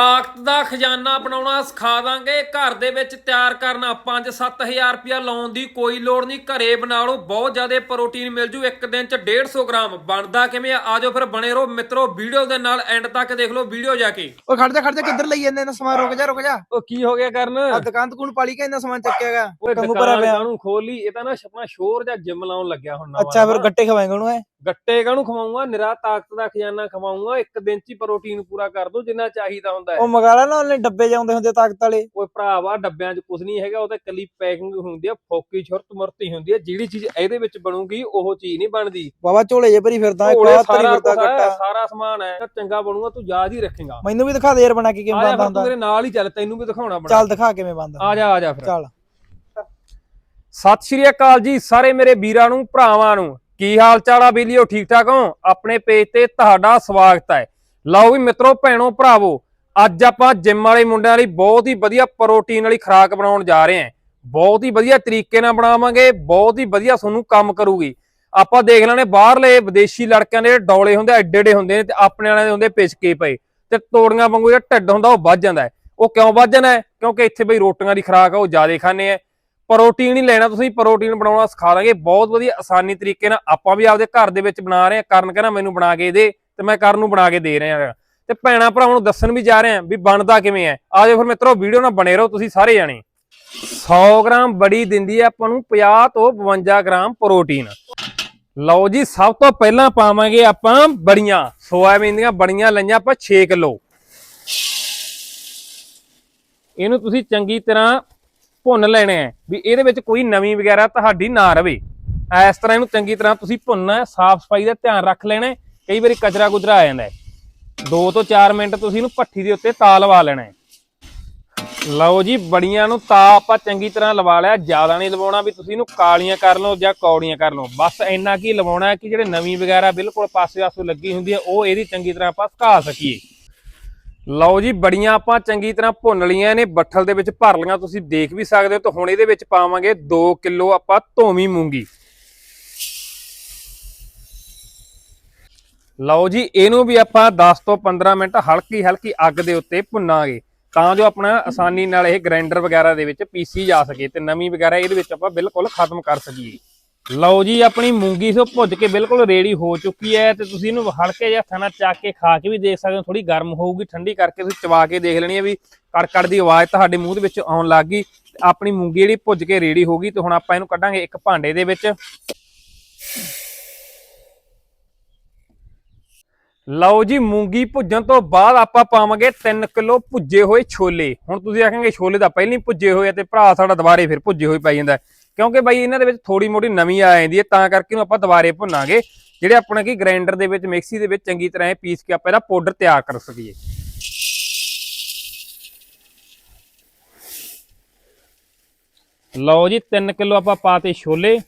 ਤਾਕਤ ਦਾ ਖਜ਼ਾਨਾ ਬਣਾਉਣਾ ਸਿਖਾ ਦਾਂਗੇ। ਘਰ ਦੇ ਵਿੱਚ ਤਿਆਰ ਕਰਨਾ 5-7000 ਰੁਪਇਆ ਲਾਉਣ ਦੀ ਕੋਈ ਲੋੜ ਨਹੀਂ। ਘਰੇ ਬਣਾ ਲਓ ਬਹੁਤ ਜ਼ਿਆਦਾ ਪ੍ਰੋਟੀਨ ਮਿਲ ਜੂ। ਇੱਕ ਦਿਨ ਚ 150 ਗ੍ਰਾਮ ਬਣਦਾ ਕਿਵੇਂ ਆ? ਆਜੋ ਫਿਰ ਬਣੇ ਰਹੋ। ਮਿੱਤਰੋ ਵੀਡੀਓ ਦੇ ਨਾਲ ਐਂਡ ਤੱਕ ਦੇਖ ਲਓ ਵੀਡੀਓ ਜਾ ਕੇ। ਓ ਖੜ ਜਾ ਖੜ ਜਾ ਕਿੱਧਰ ਲਈ ਜਾਂਦੇ ਨੇ ਸਮਾਨ? ਰੁਕ ਜਾ ਰੁਕ ਜਾ। ਉਹ ਕੀ ਹੋ ਗਿਆ ਕਰਨ? ਆ ਦੁਕਾਨ ਤਕੂਨ ਪਾਲੀ ਕੇ ਇੰਨਾ ਸਮਾਨ ਚੱਕਿਆਗਾ ਓਏ ਕੰਮੂ ਭਰਾ ਪਿਆ। ਕਾਹਨੂੰ ਖੋਲੀ ਇਹ ਤਾਂ ਨਾ ਆਪਣਾ ਸ਼ੋਰ ਜਾਂ ਜਿਮ ਲਾਉਣ ਲੱਗਿਆ ਹੁਣ ਨਵਾਂ। ਅੱਛਾ ਫਿਰ। ਗੱਟੇ ਖਵਾਏਗਾ ਉਹਨੂੰ ਐ। ਗੱਟੇ ਕਾਹਨੂੰ ਖਵਾਉਂਗਾ? ਨਿਰਾ ਤਾਕਤ ਦਾ ਖਜ਼ਾਨਾ ਖਵਾਉਂਗਾ। ਇੱਕ ਦਿਨ ਚ ਹੀ ਪ੍ਰੋਟੀਨ ਪੂਰਾ ਕਰ ਦੋ ਜਿੰਨਾ ਚਾਹੀਦਾ ਹੁੰਦਾ ਹੈ। ਉਹ ਮਗਾਲਾ ਨਾ ਉਹਨੇ ਡੱਬੇ ਜਾਉਂਦੇ ਹੁੰਦੇ ਤਾਕਤ ਵਾਲੇ। ਓਏ ਭਰਾਵਾ ਡੱਬਿਆਂ 'ਚ ਕੁਝ ਨਹੀਂ ਹੈਗਾ। ਉਹ ਤਾਂ ਕੱਲੀ ਪੈਕਿੰਗ ਹੁੰਦੀ ਆ ਫੋਕੀ ਛੁਰਤ ਮੁਰਤੀ ਹੁੰਦੀ ਆ। ਜਿਹੜੀ ਚੀਜ਼ ਇਹਦੇ ਵਿੱਚ ਬਣੂਗੀ ਉਹ ਚੀਜ਼ ਨਹੀਂ ਬਣਦੀ। ਬਾਬਾ ਝੋਲੇ ਜੇ ਭਰੀ ਫਿਰਦਾ ਇੱਕ ਤਰੀ ਸਾਰਾ ਫਿਰਦਾ ਗੱਟਾ। ਸਾਰਾ ਸਮਾਨ ਹੈ ਤਾਂ ਚੰਗਾ ਬਣੂਗਾ ਤੂੰ ਯਾਦ ਹੀ ਰੱਖੇਗਾ। ਮੈਨੂੰ ਵੀ ਦਿਖਾ ਦੇ ਯਾਰ ਬਣਾ ਕੇ ਕਿਵੇਂ ਬਣਦਾ ਹੁੰਦਾ। ਮੇਰੇ ਨਾਲ ਹੀ ਚੱਲ ਤੈਨੂੰ ਵੀ ਦਿਖਾਉਣਾ ਬਣਾ। ਚੱਲ ਦਿਖਾ ਕਿਵੇਂ ਬਣਦਾ। ਆ ਜਾ ਆ ਜਾ ਫਿਰ। ਚੱਲ। ਸਤਿ ਸ਼੍ਰੀ ਅਕਾਲ ਜੀ ਸਾਰੇ ਮੇਰੇ ਵੀਰਾਂ ਨੂੰ ਭਰਾਵਾਂ ਨੂੰ। ਕੀ ਹਾਲ ਚਾਲ ਆ ਬੀਲੀਓ ਠੀਕ ਠਾਕ ਹੋ? ਆਪਣੇ ਪੇਜ ਤੇ ਤੁਹਾਡਾ ਸਵਾਗਤ ਹੈ। ਲਓ ਵੀ ਮਿੱਤਰੋ ਭੈਣੋ ਭਰਾਵੋ ਅੱਜ ਆਪਾਂ ਜਿਮ ਵਾਲੇ ਮੁੰਡਿਆਂ ਲਈ ਬਹੁਤ ਹੀ ਵਧੀਆ ਪ੍ਰੋਟੀਨ ਵਾਲੀ ਖੁਰਾਕ ਬਣਾਉਣ ਜਾ ਰਹੇ ਹਾਂ। ਬਹੁਤ ਹੀ ਵਧੀਆ ਤਰੀਕੇ ਨਾਲ ਬਣਾਵਾਂਗੇ ਬਹੁਤ ਹੀ ਵਧੀਆ ਤੁਹਾਨੂੰ ਕੰਮ ਕਰੂਗੀ। ਆਪਾਂ ਦੇਖ ਲੈਣੇ ਬਾਹਰਲੇ ਵਿਦੇਸ਼ੀ ਲੜਕਿਆਂ ਦੇ ਜਿਹੜੇ ਡੌਲੇ ਹੁੰਦੇ ਆ, ਐਡੇ ਐਡੇ ਹੁੰਦੇ ਨੇ ਤੇ ਆਪਣੇ ਵਾਲਿਆਂ ਦੇ ਹੁੰਦੇ ਪਿਛਕੇ ਪਏ। ਤੇ ਤੋੜੀਆਂ ਵਾਂਗੂ ਜਿਹੜਾ ਢਿੱਡ ਹੁੰਦਾ ਉਹ ਵੱਧ ਜਾਂਦਾ ਉਹ ਕਿਉਂ ਵੱਧ ਜਾਂਦਾ ਕਿਉਂਕਿ ਇੱਥੇ ਬਈ ਰੋਟੀਆਂ ਦੀ ਖੁਰਾਕ ਆ ਉਹ ਜ਼ਿਆਦਾ ਖਾਂਦੇ ਆ। ਪ੍ਰੋਟੀਨ ਹੀ ਲੈਣਾ, ਤੁਸੀਂ ਪ੍ਰੋਟੀਨ ਬਣਾਉਣਾ ਸਿਖਾ ਦਾਂਗੇ। ਬਹੁਤ ਵਧੀਆ, ਆਸਾਨੀ ਤਰੀਕੇ ਨਾਲ ਆਪਾਂ ਵੀ ਆਪਦੇ ਘਰ ਦੇ ਵਿੱਚ ਬਣਾ ਰਹੇ ਹਾਂ। ਕਰਨ ਕਹਿੰਦਾ ਮੈਨੂੰ ਬਣਾ ਕੇ ਦੇ ਤੇ ਮੈਂ ਕਰਨ ਨੂੰ ਬਣਾ ਕੇ ਦੇ ਰਿਹਾ ਤੇ ਭੈਣਾ ਭਰਾਵਾਂ ਨੂੰ ਦੱਸਣ ਵੀ ਜਾ ਰਹੇ ਹਾਂ ਵੀ ਬਣਦਾ ਕਿਵੇਂ ਹੈ। ਆਜੋ ਫਿਰ ਮਿੱਤਰੋ, ਵੀਡੀਓ ਨਾਲ ਬਣੇ ਰਹੋ ਤੁਸੀਂ ਸਾਰੇ ਜਾਣੇ। 100 ਗ੍ਰਾਮ ਬੜੀ ਦਿੰਦੀ ਹੈ ਆਪਾਂ ਨੂੰ 50 ਤੋਂ 52 ਗ੍ਰਾਮ ਪ੍ਰੋਟੀਨ। ਲਓ ਜੀ, ਸਭ ਤੋਂ ਪਹਿਲਾਂ ਪਾਵਾਂਗੇ ਆਪਾਂ ਬੜੀਆਂ, ਸੋਇਆਬੀਨ ਦੀਆਂ ਬੜੀਆਂ ਲਈਆਂ ਆਪਾਂ 6 ਕਿਲੋ। ਇਹਨੂੰ ਤੁਸੀਂ ਚੰਗੀ ਤਰ੍ਹਾਂ ਭੁੰਨ ਲੈਣੇ ਹੈ ਵੀ ਇਹਦੇ ਵਿੱਚ ਕੋਈ ਨਵੀਂ ਵਗੈਰਾ ਤੁਹਾਡੀ ਨਾ ਰਵੇ। ਇਸ ਤਰ੍ਹਾਂ ਇਹਨੂੰ ਚੰਗੀ ਤਰ੍ਹਾਂ ਤੁਸੀਂ ਭੁੰਨਣਾ ਸਾਫ਼ ਸਫ਼ਾਈ ਦਾ ਧਿਆਨ ਰੱਖ ਲੈਣਾ ਕਈ ਵਾਰੀ ਕਚਰਾ ਕੁਚਰਾ ਆ ਜਾਂਦਾ ਹੈ। 2 ਤੋਂ 4 ਮਿੰਟ ਤੁਸੀਂ ਇਹਨੂੰ ਭੱਠੀ ਦੇ ਉੱਤੇ ਤਾ ਲਵਾ ਲੈਣਾ ਹੈ। ਲਓ ਜੀ, ਬੜੀਆਂ ਨੂੰ ਤਾ ਆਪਾਂ ਚੰਗੀ ਤਰ੍ਹਾਂ ਲਵਾ ਲਿਆ, ਜ਼ਿਆਦਾ ਨਹੀਂ ਲਵਾਉਣਾ ਵੀ ਤੁਸੀਂ ਇਹਨੂੰ ਕਾਲੀਆਂ ਕਰ ਲਓ ਜਾਂ ਕੌੜੀਆਂ ਕਰ ਲਓ। ਬਸ ਇੰਨਾ ਕੀ ਲਵਾਉਣਾ ਕਿ ਜਿਹੜੇ ਨਵੀਂ ਵਗੈਰਾ ਬਿਲਕੁਲ ਪਾਸੇ ਆਸੂ ਲੱਗੀ ਹੁੰਦੀ ਹੈ, ਉਹ ਇਹਦੀ ਚੰਗੀ ਤਰ੍ਹਾਂ ਆਪਾਂ ਸੁਕਾ ਸਕੀਏ। ਲਓ ਜੀ, ਬੜੀਆਂ ਆਪਾਂ ਚੰਗੀ ਤਰ੍ਹਾਂ ਭੁੰਨ ਲਈਆਂ ਨੇ, ਬੱਠਲ ਦੇ ਵਿੱਚ ਭਰ ਲਈਆਂ, ਤੁਸੀਂ ਦੇਖ ਵੀ ਸਕਦੇ ਹੋ, ਤਾਂ ਹੁਣ ਇਹਦੇ ਵਿੱਚ ਪਾਵਾਂਗੇ 2 ਕਿਲੋ ਆਪਾਂ ਧੋਵੀਂ ਮੂੰਗੀ। ਲਓ ਜੀ, ਇਹਨੂੰ ਵੀ ਆਪਾਂ 10 ਤੋਂ 15 ਮਿੰਟ ਹਲਕੀ ਹਲਕੀ ਅੱਗ ਦੇ ਉੱਤੇ ਭੁੰਨਾਂਗੇ, ਤਾਂ ਜੋ ਆਪਣਾ ਆਸਾਨੀ ਨਾਲ ਇਹ ਗ੍ਰਾਈਂਡਰ ਵਗੈਰਾ ਦੇ ਵਿੱਚ ਪੀਸੀ ਜਾ ਸਕੇ, ਤੇ ਨਵੀਂ ਵਗੈਰਾ ਇਹਦੇ ਵਿੱਚ ਆਪਾਂ ਬਿਲਕੁਲ ਖਤਮ ਕਰ ਸਕੀਏ। ਲਓ ਜੀ, ਆਪਣੀ ਮੂੰਗੀ ਸੋ ਭੁੱਜ ਕੇ ਬਿਲਕੁਲ ਰੇੜੀ ਹੋ ਚੁੱਕੀ ਹੈ ਤੇ ਤੁਸੀਂ ਇਹਨੂੰ ਹਲਕੇ ਜਿਹਾ ਹੱਥਾਂ ਨਾਲ ਚੱਕ ਕੇ ਖਾ ਕੇ ਵੀ ਦੇਖ ਸਕਦੇ ਹੋ ਥੋੜੀ ਗਰਮ ਹੋਊਗੀ, ਠੰਡੀ ਕਰਕੇ ਤੁਸੀਂ ਚਵਾ ਕੇ ਦੇਖ ਲੈਣੀ ਹੈ ਵੀ ਕੜਕੜ ਦੀ ਆਵਾਜ਼ ਤੁਹਾਡੇ ਮੂੰਹ ਦੇ ਵਿੱਚ ਆਉਣ ਲੱਗ ਗਈ। ਆਪਣੀ ਮੂੰਗੀ ਜਿਹੜੀ ਭੁੱਜ ਕੇ ਰੈਡੀ ਹੋ ਗਈ ਤੇ ਹੁਣ ਆਪਾਂ ਇਹਨੂੰ ਕੱਢਾਂਗੇ ਇੱਕ ਭਾਂਡੇ ਦੇ ਵਿੱਚ। ਲਓ ਜੀ, ਮੂੰਗੀ ਭੁੱਜਣ ਤੋਂ ਬਾਅਦ ਆਪਾਂ ਪਾਵਾਂਗੇ 3 ਕਿਲੋ ਭੁੱਜੇ ਹੋਏ ਛੋਲੇ। ਹੁਣ ਤੁਸੀਂ ਆਖਾਂਗੇ ਛੋਲੇ ਤਾਂ ਪਹਿਲਾਂ ਹੀ ਭੁੱਜੇ ਹੋਏ ਆ ਤੇ ਭਰਾ ਸਾਡਾ ਦੁਬਾਰੇ ਫਿਰ ਭੁੱਜੇ ਹੋਏ ਪੈ ਜਾਂਦਾ ਕਿਉਂਕਿ ਬਾਈ ਇਹਨਾਂ ਦੇ ਵਿੱਚ ਥੋੜੀ ਮੋਟੀ ਨਵੀਂ ਆ ਜਾਂਦੀ ਹੈ, ਤਾਂ ਕਰਕੇ ਇਹਨੂੰ ਆਪਾਂ ਦੁਬਾਰੇ ਭੁੰਨਾਂਗੇ। ਜਿਹੜੇ ਆਪਣਾ ਕੀ ਗ੍ਰਾਈਂਡਰ ਦੇ ਵਿੱਚ, ਮਿਕਸੀ ਦੇ ਵਿੱਚ ਚੰਗੀ ਤਰ੍ਹਾਂ ਇਹ ਪੀਸ ਕੇ ਆਪਾਂ ਇਹਦਾ ਪਾਊਡਰ ਤਿਆਰ ਕਰ ਸਕੀਏ। ਲਓ ਜੀ 3 ਕਿਲੋ ਆਪਾਂ ਪਾਤੇ ਛੋਲੇ।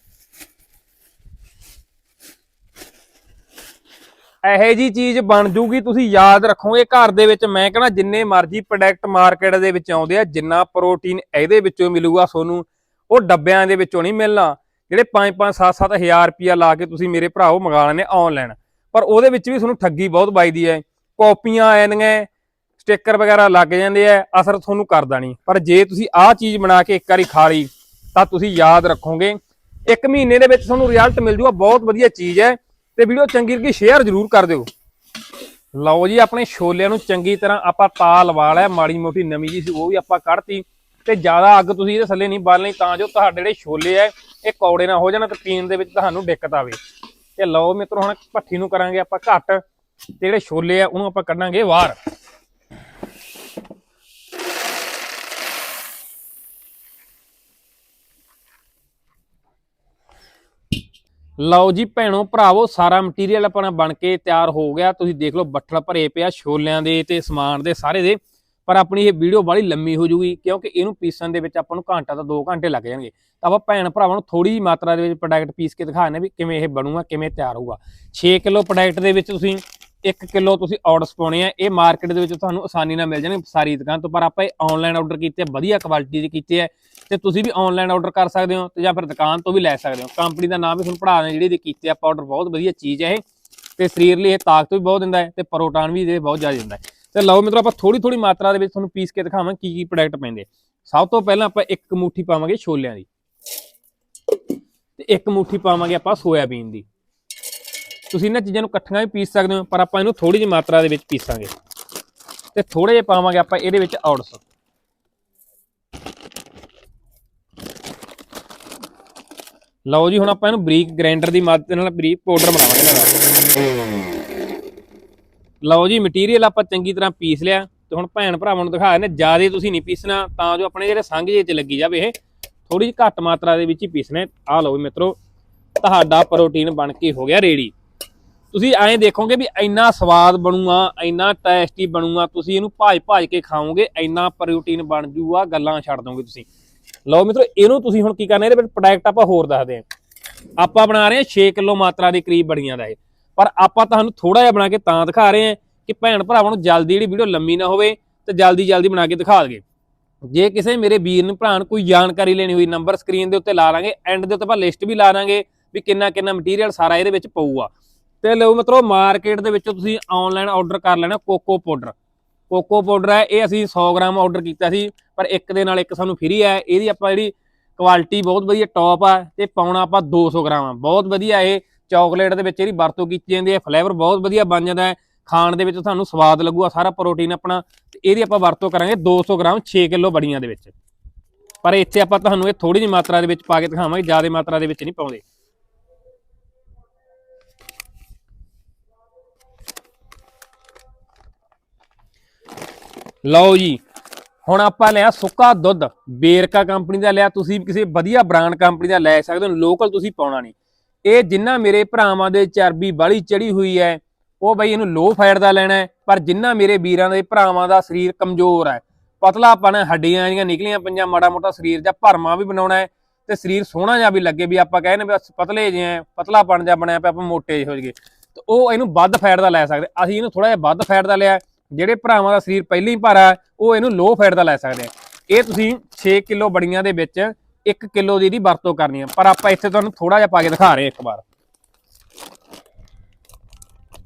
ਇਹੋ ਜੀ ਚੀਜ਼ ਬਣ ਜੂਗੀ, ਤੁਸੀਂ ਯਾਦ ਰੱਖੋਗੇ ਘਰ ਦੇ ਵਿੱਚ ਮੈਂ ਕਹਿੰਦਾ ਜਿੰਨੇ ਮਰਜ਼ੀ ਪ੍ਰੋਡਕਟ ਮਾਰਕੀਟ ਦੇ ਵਿੱਚ ਆਉਂਦੇ ਆ, ਜਿੰਨਾ ਪ੍ਰੋਟੀਨ ਇਹਦੇ ਵਿੱਚੋਂ ਮਿਲੂਗਾ ਤੁਹਾਨੂੰ ਉਹ ਡੱਬਿਆਂ ਦੇ ਵਿੱਚੋਂ ਨਹੀਂ ਮਿਲਣਾ। ਜਿਹੜੇ 5-5 7-7 ਹਜ਼ਾਰ ਰੁਪਿਆ ਲਾ ਕੇ ਤੁਸੀਂ ਮੇਰੇ ਭਰਾਓ ਮੰਗਾ ਲੈਣੇ ਆਨਲਾਈਨ ਪਰ ਉਹਦੇ ਵਿੱਚ ਵੀ ਤੁਹਾਨੂੰ ਠੱਗੀ ਬਹੁਤ ਵੱਜਦੀ ਹੈ। ਕਾਪੀਆਂ ਆ ਜਾਂਦੀਆਂ, ਸਟicker ਵਗੈਰਾ ਲੱਗ ਜਾਂਦੇ ਆ, ਅਸਰ ਤੁਹਾਨੂੰ ਕਰਦਾ ਨਹੀਂ। ਪਰ ਜੇ ਤੁਸੀਂ ਆਹ ਚੀਜ਼ ਬਣਾ ਕੇ ਇੱਕ ਵਾਰੀ ਖਾ ਲਈ, ਤਾਂ ਤੁਸੀਂ ਯਾਦ ਰੱਖੋਗੇ। ਇੱਕ ਮਹੀਨੇ ਦੇ ਵਿੱਚ ਤੁਹਾਨੂੰ ਰਿਜ਼ਲਟ ਮਿਲ ਜੂਗਾ, ਬਹੁਤ ਵਧੀਆ ਚੀਜ਼ ਹੈ। ਤੇ ਵੀਡੀਓ ਚੰਗੀ ਲੱਗੀ ਸ਼ੇਅਰ ਜ਼ਰੂਰ ਕਰ ਦਿਓ। ਲਓ ਜੀ, ਆਪਣੇ ਛੋਲਿਆਂ ਨੂੰ ਚੰਗੀ ਤਰ੍ਹਾਂ ਆਪਾਂ ਤਾ ਲਵਾ ਲਿਆ ਮਾੜੀ ਮੋਟੀ ਨਵੀਂ ਜੀ ਸੀ, ਉਹ ਵੀ ਆਪਾਂ ਕੱਢਤੀ। ਤੇ ਜ਼ਿਆਦਾ ਅੱਗ ਤੁਸੀਂ ਇਹਦੇ ਥੱਲੇ ਨਹੀਂ ਬਾਲਣੀ, ਤਾਂ ਜੋ ਤੁਹਾਡੇ ਜਿਹੜੇ ਛੋਲੇ ਆ, ਇਹ ਕੌੜੇ ਨਾ ਹੋ ਜਾਣ ਤੇ ਪੀਣ ਦੇ ਵਿੱਚ ਤੁਹਾਨੂੰ ਦਿੱਕਤ ਆਵੇ। ਤੇ ਲਓ ਮਿੱਤਰੋ, ਹੁਣ ਭੱਠੀ ਨੂੰ ਕਰਾਂਗੇ ਆਪਾਂ ਘੱਟ, ਤੇ ਜਿਹੜੇ ਛੋਲੇ ਆ, ਉਹਨੂੰ ਆਪਾਂ ਕੱਢਾਂਗੇ ਬਾਹਰ। ਲਓ ਜੀ ਭੈਣੋ, ਭਰਾਵੋ, ਸਾਰਾ ਮਟੀਰੀਅਲ ਆਪਣਾ ਬਣ ਕੇ ਤਿਆਰ ਹੋ ਗਿਆ। ਤੁਸੀਂ ਦੇਖ ਲਓ, ਬੱਠਲ ਭਰੇ ਪਿਆ ਛੋਲਿਆਂ ਦੇ ਤੇ ਸਮਾਨ ਦੇ ਸਾਰੇ ਦੇ। ਪਰ ਆਪਣੀ ਇਹ ਵੀਡੀਓ ਬੜੀ ਲੰਮੀ ਹੋ ਜੂਗੀ ਕਿਉਂਕਿ ਇਹਨੂੰ ਪੀਸਣ ਦੇ ਵਿੱਚ ਆਪਾਂ ਨੂੰ ਘੰਟਾ ਤੋਂ 2 ਘੰਟੇ ਲੱਗ ਜਾਣਗੇ। ਤਾਂ ਆਪਾਂ ਭੈਣ ਭਰਾਵਾਂ ਨੂੰ ਥੋੜੀ ਜਿਹੀ ਮਾਤਰਾ ਦੇ ਵਿੱਚ ਪ੍ਰੋਡਕਟ ਪੀਸ ਕੇ ਦਿਖਾਣੇ ਵੀ ਕਿਵੇਂ ਇਹ ਬਣੂਗਾ ਕਿਵੇਂ ਤਿਆਰ ਹੋਊਗਾ। 6 ਕਿਲੋ ਪ੍ਰੋਡਕਟ ਦੇ ਵਿੱਚ ਤੁਸੀਂ 1 ਕਿਲੋ ਤੁਸੀਂ ਆਰਡਰਸ ਪਾਉਣੇ ਆ ਇਹ ਮਾਰਕੀਟ ਦੇ ਵਿੱਚ ਤੁਹਾਨੂੰ ਆਸਾਨੀ ਨਾਲ ਮਿਲ ਜਾਣਗੇ ਸਾਰੀ ਦੁਕਾਨ ਤੋਂ ਪਰ ਆਪਾਂ ਇਹ ਆਨਲਾਈਨ ਆਰਡਰ ਕੀਤੇ ਆ, ਵਧੀਆ ਕੁਆਲਿਟੀ ਦੇ ਕੀਤੇ ਆ ਤੇ ਤੁਸੀਂ ਵੀ ਆਨਲਾਈਨ ਆਰਡਰ ਕਰ ਸਕਦੇ ਹੋ ਤੇ ਜਾਂ ਫਿਰ ਦੁਕਾਨ ਤੋਂ ਵੀ ਲੈ ਸਕਦੇ ਹੋ। ਕੰਪਨੀ ਦਾ ਨਾਮ ਵੀ ਤੁਹਾਨੂੰ ਪੜਾ ਦੇਣਾ ਜਿਹੜੀ ਦੇ ਕੀਤੇ ਆ ਪਾਊਡਰ ਬਹੁਤ ਵਧੀਆ ਚੀਜ਼ ਹੈ ਇਹ ਤੇ ਸਰੀਰ ਲਈ ਇਹ ਤਾਕਤ ਵੀ ਬਹੁਤ ਦਿੰਦਾ ਹੈ ਤੇ ਪ੍ਰੋਟਾਨ ਵੀ ਇਹਦੇ ਬਹੁਤ ਜ਼ਿਆਦਾ ਦਿੰਦਾ ਹੈ। ਤੇ ਲਓ ਮਿੱਤਰੋ, ਆਪਾਂ ਥੋੜੀ ਥੋੜੀ ਮਾਤਰਾ ਦੇ ਵਿੱਚ ਤੁਹਾਨੂੰ ਪੀਸ ਕੇ ਦਿਖਾਵਾਂ ਕੀ ਕੀ ਪ੍ਰੋਡਕਟ ਪੈਂਦੇ। ਸਭ ਤੋਂ ਪਹਿਲਾਂ ਆਪਾਂ ਇੱਕ ਮੁੱਠੀ ਪਾਵਾਂਗੇ ਛੋਲਿਆਂ ਦੀ। ਤੇ ਇੱਕ ਮੁੱਠੀ ਪਾਵਾਂਗੇ ਆਪਾਂ ਸੋਇਆਬੀਨ ਦੀ। ਤੁਸੀਂ ਇਹਨਾਂ ਚੀਜ਼ਾਂ ਨੂੰ ਇਕੱਠੀਆਂ ਵੀ ਪੀਸ ਸਕਦੇ ਹੋ, ਪਰ ਆਪਾਂ ਇਹਨੂੰ ਥੋੜੀ ਜਿਹੀ ਮਾਤਰਾ ਦੇ ਵਿੱਚ ਪੀਸਾਂਗੇ। ਤੇ ਥੋੜੇ ਜਿਹਾ ਪਾਵਾਂਗੇ ਆਪਾਂ ਇਹਦੇ ਵਿੱਚ ਔੜਸ। ਲਓ ਜੀ, ਹੁਣ ਆਪਾਂ ਇਹਨੂੰ ਬਰੀਕ ਗ੍ਰਾਈਂਡਰ ਦੀ ਮਦਦ ਨਾਲ ਬਰੀਕ ਪਾਊਡਰ ਬਣਾਵਾਂਗੇ ਇਹਦਾ ਲਓ ਜੀ ਮਟੀਰੀਅਲ ਆਪਾਂ ਚੰਗੀ ਤਰ੍ਹਾਂ ਪੀਸ ਲਿਆ ਤੇ ਹੁਣ ਭੈਣ ਭਰਾਵਾਂ ਨੂੰ ਦਿਖਾ ਨੇ ਜ਼ਿਆਦਾ ਤੁਸੀਂ ਨਹੀਂ ਪੀਸਣਾ, ਤਾਂ ਜੋ ਆਪਣੇ ਜਿਹੜੇ ਸੰਗ ਜੇ ਚ ਲੱਗੀ ਜਾਵੇ ਇਹ ਥੋੜੀ ਜਿਹੀ ਘੱਟ ਮਾਤਰਾ ਦੇ ਵਿੱਚ ਹੀ ਪੀਸਣੇ। ਆ ਲਓ ਵੀ ਮਿੱਤਰੋ, ਤੁਹਾਡਾ ਪ੍ਰੋਟੀਨ ਬਣ ਕੇ ਹੋ ਗਿਆ ਰੈਡੀ ਤੁਸੀਂ ਐਂ ਦੇਖੋਗੇ ਵੀ ਇੰਨਾ ਸਵਾਦ ਬਣੂਗਾ, ਇੰਨਾ ਟੇਸਟੀ ਬਣੂਗਾ, ਤੁਸੀਂ ਇਹਨੂੰ ਭਾਜ ਭਾਜ ਕੇ ਖਾਓਗੇ, ਇੰਨਾ ਪ੍ਰੋਟੀਨ ਬਣ ਜੂਗਾ, ਗੱਲਾਂ ਛੱਡ ਦੋਗੇ ਤੁਸੀਂ। ਲਓ ਮਿੱਤਰੋ, ਇਹਨੂੰ ਤੁਸੀਂ ਹੁਣ ਕੀ ਕਰਨਾ, ਇਹਦੇ ਵਿੱਚ ਪ੍ਰੋਡਕਟ ਆਪਾਂ ਹੋਰ ਦੱਸਦੇ ਹਾਂ। ਆਪਾਂ ਬਣਾ ਰਹੇ ਹਾਂ 6 ਕਿਲੋ ਮਾਤਰਾ ਦੇ ਕਰੀਬ ਬੜੀਆਂ ਦਾ ਇਹ। ਪਰ ਆਪਾਂ ਤੁਹਾਨੂੰ ਥੋੜਾ ਜਿਹਾ ਬਣਾ ਕੇ ਤਾਂ ਦਿਖਾ ਰਹੇ ਹਾਂ ਕਿ ਭੈਣ ਭਰਾਵਾਂ ਨੂੰ ਜਲਦੀ ਜਿਹੜੀ ਵੀਡੀਓ ਲੰਮੀ ਨਾ ਹੋਵੇ ਤੇ ਜਲਦੀ ਜਲਦੀ ਬਣਾ ਕੇ ਦਿਖਾ ਦਈਏ। ਜੇ ਕਿਸੇ ਮੇਰੇ ਵੀਰ ਨੂੰ ਭਰਾ ਨੂੰ ਕੋਈ ਜਾਣਕਾਰੀ ਲੈਣੀ ਹੋਈ ਨੰਬਰ ਸਕਰੀਨ ਦੇ ਉੱਤੇ ਲਾ ਲਾਂਗੇ ਐਂਡ ਦੇ ਉੱਤੇ ਆਪਾਂ ਲਿਸਟ ਵੀ ਲਾ ਦਾਂਗੇ ਵੀ ਕਿੰਨਾ ਕਿੰਨਾ ਮਟੀਰੀਅਲ ਸਾਰਾ ਇਹਦੇ ਵਿੱਚ ਪਊਗਾ। ਤੇ ਲਓ ਮਿੱਤਰੋ ਮਾਰਕੀਟ ਦੇ ਵਿੱਚੋਂ ਤੁਸੀਂ ਆਨਲਾਈਨ ਆਰਡਰ ਕਰ ਲੈਣਾ ਕੋਕੋ ਪਾਊਡਰ ਕੋਕੋ ਪਾਊਡਰ ਹੈ, ਇਹ ਅਸੀਂ 100 ਗ੍ਰਾਮ ਆਰਡਰ ਕੀਤਾ ਸੀ, ਪਰ ਇੱਕ ਦੇ ਨਾਲ ਇੱਕ ਸਾਨੂੰ ਫ੍ਰੀ ਹੈ। ਇਹਦੀ ਆਪਾਂ ਜਿਹੜੀ ਕੁਆਲਿਟੀ ਬਹੁਤ ਵਧੀਆ ਟੌਪ ਆ, ਤੇ ਪਾਉਣਾ ਆਪਾਂ 200 ਗ੍ਰਾਮ ਆ। ਬਹੁਤ ਵਧੀਆ ਇਹ ਚਾਕਲੇਟ ਦੇ ਵਿੱਚ ਇਹਦੀ ਵਰਤੋਂ ਕੀਤੀ ਜਾਂਦੀ ਹੈ ਫਲੇਵਰ ਬਹੁਤ ਵਧੀਆ ਬਣ ਜਾਂਦਾ ਹੈ। ਖਾਣ ਦੇ ਵਿੱਚ ਤੁਹਾਨੂੰ ਸਵਾਦ ਲੱਗੂਗਾ, ਸਾਰਾ ਪ੍ਰੋਟੀਨ ਆਪਣਾ, ਤੇ ਇਹਦੀ ਆਪਾਂ ਵਰਤੋਂ ਕਰਾਂਗੇ 200 ਗ੍ਰਾਮ 6 ਕਿਲੋ ਬੜੀਆਂ ਦੇ ਵਿੱਚ। ਪਰ ਇੱਥੇ ਆਪਾਂ ਤੁਹਾਨੂੰ ਇਹ ਥੋੜੀ ਜਿਹੀ ਮਾਤਰਾ ਦੇ ਵਿੱਚ ਪਾ ਕੇ ਦਿਖਾਵਾਂਗੇ, ਜ਼ਿਆਦਾ ਮਾਤਰਾ ਦੇ ਵਿੱਚ ਨਹੀਂ ਪਾਉਂਦੇ। ਲਓ ਜੀ, ਹੁਣ ਆਪਾਂ ਲਿਆ ਸੁੱਕਾ ਦੁੱਧ। ਬੇਰਕਾ ਕੰਪਨੀ ਦਾ ਲਿਆ, ਤੁਸੀਂ ਕਿਸੇ ਵਧੀਆ ਬ੍ਰਾਂਡ ਕੰਪਨੀ ਦਾ ਲੈ ਸਕਦੇ ਹੋ ਲੋਕਲ ਤੁਸੀਂ ਪਾਉਣਾ ਨਹੀਂ। ਇਹ ਜਿੰਨਾ ਮੇਰੇ ਭਰਾਵਾਂ ਦੇ ਚਰਬੀ ਵਾਲੀ ਚੜੀ ਹੋਈ ਹੈ ਉਹ ਬਈ ਇਹਨੂੰ ਲੋ ਫੈਟ ਦਾ ਲੈਣਾ ਹੈ ਪਰ ਜਿੰਨਾ ਮੇਰੇ ਵੀਰਾਂ ਦੇ ਭਰਾਵਾਂ ਦਾ ਸਰੀਰ ਕਮਜ਼ੋਰ ਹੈ ਪਤਲਾਪਣ ਹੈ, ਹੱਡੀਆਂ ਜਿਹੜੀਆਂ ਨਿਕਲੀਆਂ ਪੰਜਾਂ ਮਾੜਾ ਮੋਟਾ ਸਰੀਰ ਜਾਂ ਭਰਮਾ ਵੀ ਬਣਾਉਣਾ ਹੈ ਤੇ ਸਰੀਰ ਸੋਹਣਾ ਜਿਹਾ ਵੀ ਲੱਗੇ ਵੀ ਆਪਾਂ ਕਹਿੰਦੇ ਵੀ ਅਸੀਂ ਪਤਲੇ ਜਿਹੇ ਆ ਪਤਲਾਪਣ ਜਿਹਾ ਬਣਿਆ ਪਿਆ ਆਪਾਂ ਮੋਟੇ ਜਿਹੇ ਹੋ ਜਾਈਏ। ਤੇ ਉਹ ਇਹਨੂੰ ਵੱਧ ਫੈਟ ਦਾ ਲੈ ਸਕਦੇ ਅਸੀਂ ਇਹਨੂੰ ਥੋੜਾ ਜਿਹਾ ਵੱਧ ਫੈਟ ਦਾ ਲਿਆ ਜਿਹੜੇ ਭਰਾਵਾਂ ਦਾ ਸਰੀਰ ਪਹਿਲਾਂ ਹੀ ਭਾਰਾ ਉਹ ਇਹਨੂੰ ਲੋ ਫੈਟ ਦਾ ਲੈ ਸਕਦੇ ਆ ਇਹ ਤੁਸੀਂ 6 ਕਿਲੋ ਬੜੀਆਂ ਦੇ ਵਿੱਚ 1 ਕਿਲੋ ਦੀ ਇਹਦੀ ਵਰਤੋਂ ਕਰਨੀ ਹੈ ਪਰ ਆਪਾਂ ਇੱਥੇ ਤੁਹਾਨੂੰ ਥੋੜਾ ਜਿਹਾ ਪਾ ਕੇ ਦਿਖਾ ਰਹੇ ਹਾਂ ਇੱਕ ਵਾਰ।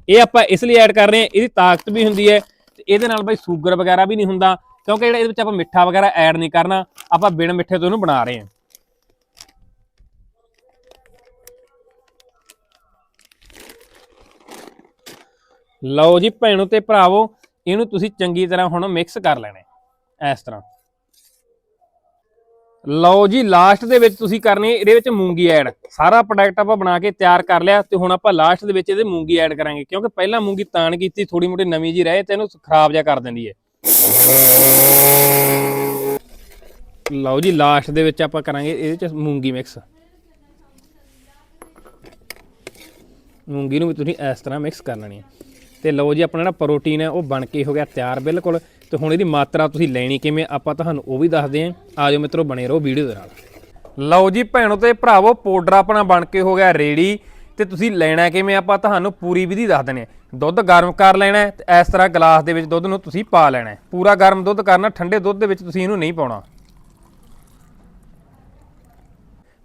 ਇਹ ਆਪਾਂ ਇਸ ਲਈ ਐਡ ਕਰ ਰਹੇ ਹਾਂ, ਇਹਦੀ ਤਾਕਤ ਵੀ ਹੁੰਦੀ ਹੈ ਤੇ ਇਹਦੇ ਨਾਲ ਬਈ ਸ਼ੂਗਰ ਵਗੈਰਾ ਵੀ ਨਹੀਂ ਹੁੰਦਾ, ਕਿਉਂਕਿ ਜਿਹੜਾ ਇਹਦੇ ਵਿੱਚ ਆਪਾਂ ਮਿੱਠਾ ਵਗੈਰਾ ਐਡ ਨਹੀਂ ਕਰਨਾ, ਆਪਾਂ ਬਿਨ ਮਿੱਠੇ ਤੋਂ ਇਹਨੂੰ ਬਣਾ ਰਹੇ ਹਾਂ। ਲਓ ਜੀ, ਭੈਣੋ ਤੇ ਭਰਾਵੋ, ਇਹਨੂੰ ਤੁਸੀਂ ਚੰਗੀ ਤਰ੍ਹਾਂ ਹੁਣ ਮਿਕਸ ਕਰ ਲੈਣਾ ਇਸ ਤਰ੍ਹਾਂ। ਲਓ ਜੀ ਲਾਸਟ ਦੇ ਵਿੱਚ ਤੁਸੀਂ ਕਰਨੀ ਹੈ ਇਹਦੇ ਵਿੱਚ ਮੂੰਗੀ ਐਡ। ਸਾਰਾ ਪ੍ਰੋਡਕਟ ਆਪਾਂ ਬਣਾ ਕੇ ਤਿਆਰ ਕਰ ਲਿਆ ਤੇ ਹੁਣ ਆਪਾਂ ਲਾਸਟ ਦੇ ਵਿੱਚ ਇਹਦੇ ਮੂੰਗੀ ਐਡ ਕਰਾਂਗੇ, ਕਿਉਂਕਿ ਪਹਿਲਾਂ ਮੂੰਗੀ ਤਾਣ ਕੀਤੀ ਥੋੜੀ ਮੋਟੀ ਨਵੀਂ ਜੀ ਰਹੇ ਤੇ ਇਹਨੂੰ ਖਰਾਬ ਜਿਹਾ ਕਰ ਦਿੰਦੀ ਹੈ। ਲਓ ਜੀ ਲਾਸਟ ਦੇ ਵਿੱਚ ਆਪਾਂ ਕਰਾਂਗੇ ਇਹਦੇ ਚ ਮੂੰਗੀ ਮਿਕਸ ਮੂੰਗੀ ਨੂੰ ਵੀ ਤੁਸੀਂ ਇਸ ਤਰ੍ਹਾਂ ਮਿਕਸ ਕਰ ਲੈਣੀ ਹੈ। ਤੇ ਲਓ ਜੀ, ਆਪਣਾ ਜਿਹੜਾ ਪ੍ਰੋਟੀਨ ਹੈ, ਉਹ ਬਣ ਕੇ ਹੋ ਗਿਆ ਤਿਆਰ ਬਿਲਕੁਲ। ਤੇ ਹੁਣ ਇਹਦੀ ਮਾਤਰਾ ਤੁਸੀਂ ਲੈਣੀ ਕਿਵੇਂ, ਆਪਾਂ ਤੁਹਾਨੂੰ ਉਹ ਵੀ ਦੱਸਦੇ ਆਂ ਆਜੋ ਮਿੱਤਰੋ, ਬਣੇ ਰਹੋ ਵੀਡੀਓ ਦੇ ਨਾਲ। ਲਓ ਜੀ ਭੈਣੋ ਤੇ ਭਰਾਵੋ ਪਾਊਡਰ ਆਪਣਾ ਬਣ ਕੇ ਹੋ ਗਿਆ ਰੈਡੀ ਤੇ ਤੁਸੀਂ ਲੈਣਾ ਕਿਵੇਂ, ਆਪਾਂ ਤੁਹਾਨੂੰ ਪੂਰੀ ਵਿਧੀ ਦੱਸ ਦਿੰਦੇ ਹਾਂ। ਦੁੱਧ ਗਰਮ ਕਰ ਲੈਣਾ ਹੈ, ਤੇ ਇਸ ਤਰ੍ਹਾਂ ਗਲਾਸ ਦੇ ਵਿੱਚ ਦੁੱਧ ਨੂੰ ਤੁਸੀਂ ਪਾ ਲੈਣਾ ਪੂਰਾ ਗਰਮ ਦੁੱਧ ਕਰਨਾ, ਠੰਡੇ ਦੁੱਧ ਦੇ ਵਿੱਚ ਤੁਸੀਂ ਇਹਨੂੰ ਨਹੀਂ ਪਾਉਣਾ।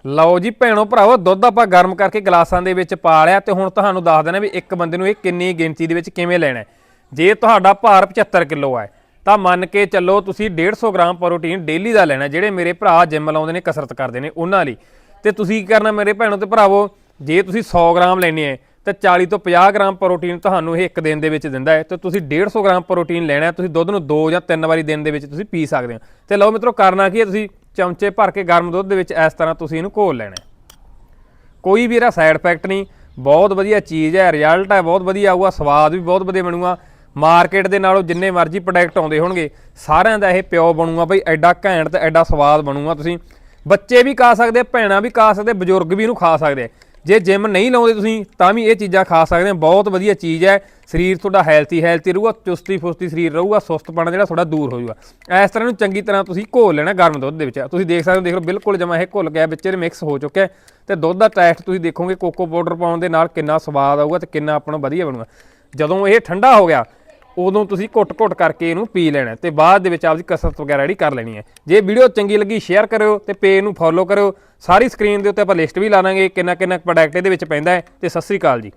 ਲਓ ਜੀ ਭੈਣੋ ਭਰਾਵੋ, ਦੁੱਧ ਆਪਾਂ ਗਰਮ ਕਰਕੇ ਗਲਾਸਾਂ ਦੇ ਵਿੱਚ ਪਾ ਲਿਆ ਤੇ ਹੁਣ ਤੁਹਾਨੂੰ ਦੱਸ ਦੇਣਾ ਵੀ ਇੱਕ ਬੰਦੇ ਨੂੰ ਇਹ ਕਿੰਨੀ ਗਿਣਤੀ ਦੇ ਵਿੱਚ ਕਿਵੇਂ ਲੈਣਾ ਜੇ ਤੁਹਾਡਾ ਭਾਰ 75 ਕਿਲੋ ਹੈ, ਤਾਂ ਮੰਨ ਕੇ ਚੱਲੋ ਤੁਸੀਂ 150 ਗ੍ਰਾਮ ਪ੍ਰੋਟੀਨ ਡੇਲੀ ਦਾ ਲੈਣਾ, ਜਿਹੜੇ ਮੇਰੇ ਭਰਾ ਜਿਮ ਲਾਉਂਦੇ ਨੇ, ਕਸਰਤ ਕਰਦੇ ਨੇ, ਉਹਨਾਂ ਲਈ। ਤੇ ਤੁਸੀਂ ਕੀ ਕਰਨਾ ਮੇਰੇ ਭੈਣੋ ਤੇ ਭਰਾਵੋ, ਜੇ ਤੁਸੀਂ 100 ਗ੍ਰਾਮ ਲੈਣੇ ਹੈ, ਤਾਂ 40 ਤੋਂ 50 ਗ੍ਰਾਮ ਪ੍ਰੋਟੀਨ ਤੁਹਾਨੂੰ ਇਹ ਇੱਕ ਦਿਨ ਦੇ ਵਿੱਚ ਦਿੰਦਾ ਹੈ। ਤੇ ਤੁਸੀਂ 150 ਗ੍ਰਾਮ ਪ੍ਰੋਟੀਨ ਲੈਣਾ ਤੁਸੀਂ ਦੁੱਧ ਨੂੰ ਦੋ ਜਾਂ ਤਿੰਨ ਵਾਰੀ ਦਿਨ ਦੇ ਵਿੱਚ ਤੁਸੀਂ ਪੀ ਸਕਦੇ ਹੋ। ਤੇ ਲਓ ਮਿੱਤਰੋ, ਕਰਨਾ ਕੀ ਹੈ ਤੁਸੀਂ? ਚਮਚੇ ਭਰ ਕੇ ਗਰਮ ਦੁੱਧ ਦੇ ਵਿੱਚ ਇਸ ਤਰ੍ਹਾਂ ਤੁਸੀਂ ਇਹਨੂੰ ਘੋਲ ਲੈਣਾ ਕੋਈ ਵੀ ਇਹਦਾ ਸਾਈਡ ਇਫੈਕਟ ਨਹੀਂ। ਬਹੁਤ ਵਧੀਆ ਚੀਜ਼ ਹੈ ਰਿਜ਼ਲਟ ਹੈ, ਬਹੁਤ ਵਧੀਆ ਆਊਗਾ, ਸਵਾਦ ਵੀ ਬਹੁਤ ਵਧੀਆ ਬਣੂਗਾ। ਮਾਰਕੀਟ ਦੇ ਨਾਲੋਂ ਜਿੰਨੇ ਮਰਜ਼ੀ ਪ੍ਰੋਡਕਟ ਆਉਂਦੇ ਹੋਣਗੇ, ਸਾਰਿਆਂ ਦਾ ਇਹ ਪਿਓ ਬਣੂਗਾ ਬਈ ਐਡਾ ਘੈਂਟ ਤੇ ਐਡਾ ਸਵਾਦ ਬਣੂਗਾ ਤੁਸੀਂ। ਬੱਚੇ ਵੀ ਖਾ ਸਕਦੇ ਭੈਣਾਂ ਵੀ ਖਾ ਸਕਦੇ ਬਜ਼ੁਰਗ ਵੀ ਇਹਨੂੰ ਖਾ ਸਕਦੇ ਜੇ ਜਿਮ ਨਹੀਂ ਲਾਉਂਦੇ ਤੁਸੀਂ, ਤਾਂ ਵੀ ਇਹ ਚੀਜ਼ਾਂ ਖਾ ਸਕਦੇ ਆ। ਬਹੁਤ ਵਧੀਆ ਚੀਜ਼ ਹੈ। ਸਰੀਰ ਤੁਹਾਡਾ ਹੈਲਥੀ ਹੈਲਥੀ ਰਹੂਗਾ, ਚੁਸਤੀ ਫੁਸਤੀ ਸਰੀਰ ਰਹੂਗਾ ਸੁਸਤਪਣ ਜਿਹੜਾ ਤੁਹਾਡਾ ਦੂਰ ਹੋ ਜਾਊਗਾ। ਇਸ ਤਰ੍ਹਾਂ ਨੂੰ ਚੰਗੀ ਤਰ੍ਹਾਂ ਤੁਸੀਂ ਘੋਲ ਲੈਣਾ ਗਰਮ ਦੁੱਧ ਦੇ ਵਿੱਚ। ਤੁਸੀਂ ਦੇਖ ਸਕਦੇ ਹੋ, ਦੇਖ ਲਓ, ਬਿਲਕੁਲ ਜਮਾ ਇਹ ਘੁਲ ਗਿਆ, ਵਿੱਚ ਇਹ ਮਿਕਸ ਹੋ ਚੁੱਕਿਆ ਹੈ। ਤੇ ਦੁੱਧ ਦਾ ਟੈਸਟ ਤੁਸੀਂ ਦੇਖੋਗੇ ਕੋਕੋ ਪਾਊਡਰ ਪਾਉਣ ਦੇ ਨਾਲ ਕਿੰਨਾ ਸਵਾਦ ਆਊਗਾ ਤੇ ਕਿੰਨਾ ਆਪਣਾ ਵਧੀਆ ਬਣੂਗਾ। ਜਦੋਂ ਇਹ ਠੰਡਾ ਹੋ ਗਿਆ, ਉਦੋਂ ਤੁਸੀਂ ਘੁੱਟ-ਘੁੱਟ ਕਰਕੇ ਇਹਨੂੰ ਪੀ ਲੈਣਾ ਤੇ ਬਾਅਦ ਦੇ ਵਿੱਚ ਆਪਦੀ ਕਸਰਤ ਵਗੈਰਾ ਜਿਹੜੀ ਕਰ ਲੈਣੀ ਹੈ। ਜੇ ਵੀਡੀਓ ਚੰਗੀ ਲੱਗੀ ਸ਼ੇਅਰ ਕਰਿਓ ਤੇ ਪੇਜ ਨੂੰ ਫੋਲੋ ਕਰਿਓ। ਸਾਰੀ ਸਕਰੀਨ ਦੇ ਉੱਤੇ ਆਪਾਂ ਲਿਸਟ ਵੀ ਲਾ ਦਾਂਗੇ ਕਿੰਨਾ ਕਿੰਨਾ ਪ੍ਰੋਡਕਟ ਇਹਦੇ ਵਿੱਚ ਪੈਂਦਾ ਹੈ। ਤੇ ਸਤਿ ਸ੍ਰੀ ਅਕਾਲ ਜੀ।